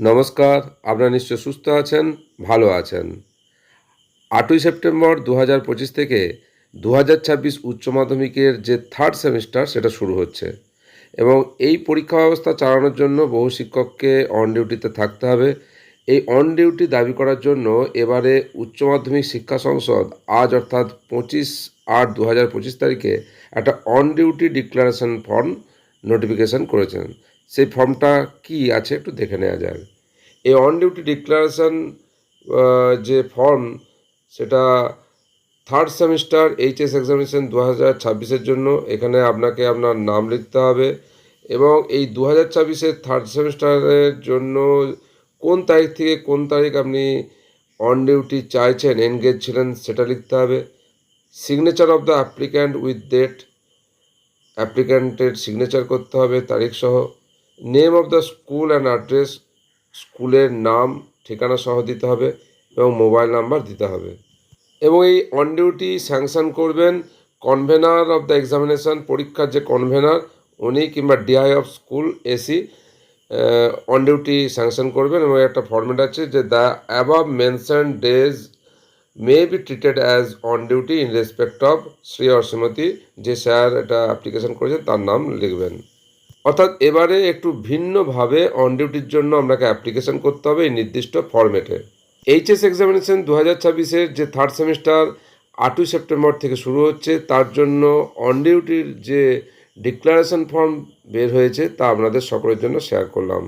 নমস্কার, আপনারা নিশ্চয় সুস্থ আছেন, ভালো আছেন। আটই সেপ্টেম্বর দু হাজার পঁচিশ থেকে দু হাজার ছাব্বিশ উচ্চ মাধ্যমিকের যে থার্ড সেমিস্টার সেটা শুরু হচ্ছে এবং এই পরীক্ষা ব্যবস্থা চালানোর জন্য বহু শিক্ষককে অন ডিউটিতে থাকতে হবে। এই অন ডিউটি দাবি করার জন্য এবারে উচ্চ মাধ্যমিক শিক্ষা সংসদ আজ অর্থাৎ পঁচিশ আট দু হাজার পঁচিশ তারিখে একটা on duty declaration form notification করেছেন। সেই ফর্মটা কি আছে একটু দেখে নেওয়া যাক। এই অন ডিউটি ডিক্লারেশন যে ফর্ম সেটা থার্ড সেমিস্টার এইচএস এক্সামিনেশন দু হাজার ছাব্বিশের জন্য। এখানে আপনাকে আপনার নাম লিখতে হবে এবং এই দু হাজার ছাব্বিশের থার্ড সেমিস্টারের জন্য কোন তারিখ থেকে কোন তারিখ আপনি অন ডিউটি চাইছেন এনগেজ ছিলেন সেটা লিখতে হবে। Signature of the applicant with date অ্যাপ্লিক্যান্টের signature করতে হবে, তারিখ সহ। Name of the school and address স্কুলের নাম, ঠিকানা সহ দিতে হবে এবং মোবাইল নাম্বার দিতে হবে। এবং এই অন ডিউটি স্যাংশন করবেন কনভেনার অফ দ্য এক্সামিনেশন পরীক্ষার যে কনভেনার উনি কিংবা DI of school AC on duty sanction করবেন এবং একটা ফর্মেট আছে যে the above mention days may be treated as on duty in respect of Shri or যে স্যার এটা অ্যাপ্লিকেশন করেছেন, তার নাম লিখবেন। অর্থাৎ এবারে একটু ভিন্নভাবে অন ডিউটির জন্য আপনাকে অ্যাপ্লিকেশন করতে হবে এই নির্দিষ্ট ফর্মেটে এইচএস এক্সামিনেশন দু হাজার ছাব্বিশের যে থার্ড সেমিস্টার আটই সেপ্টেম্বর থেকে শুরু হচ্ছে, তার জন্য অন ডিউটির যে ডিক্লারেশন ফর্ম বের হয়েছে, তা আপনাদের সকলের জন্য শেয়ার করলাম।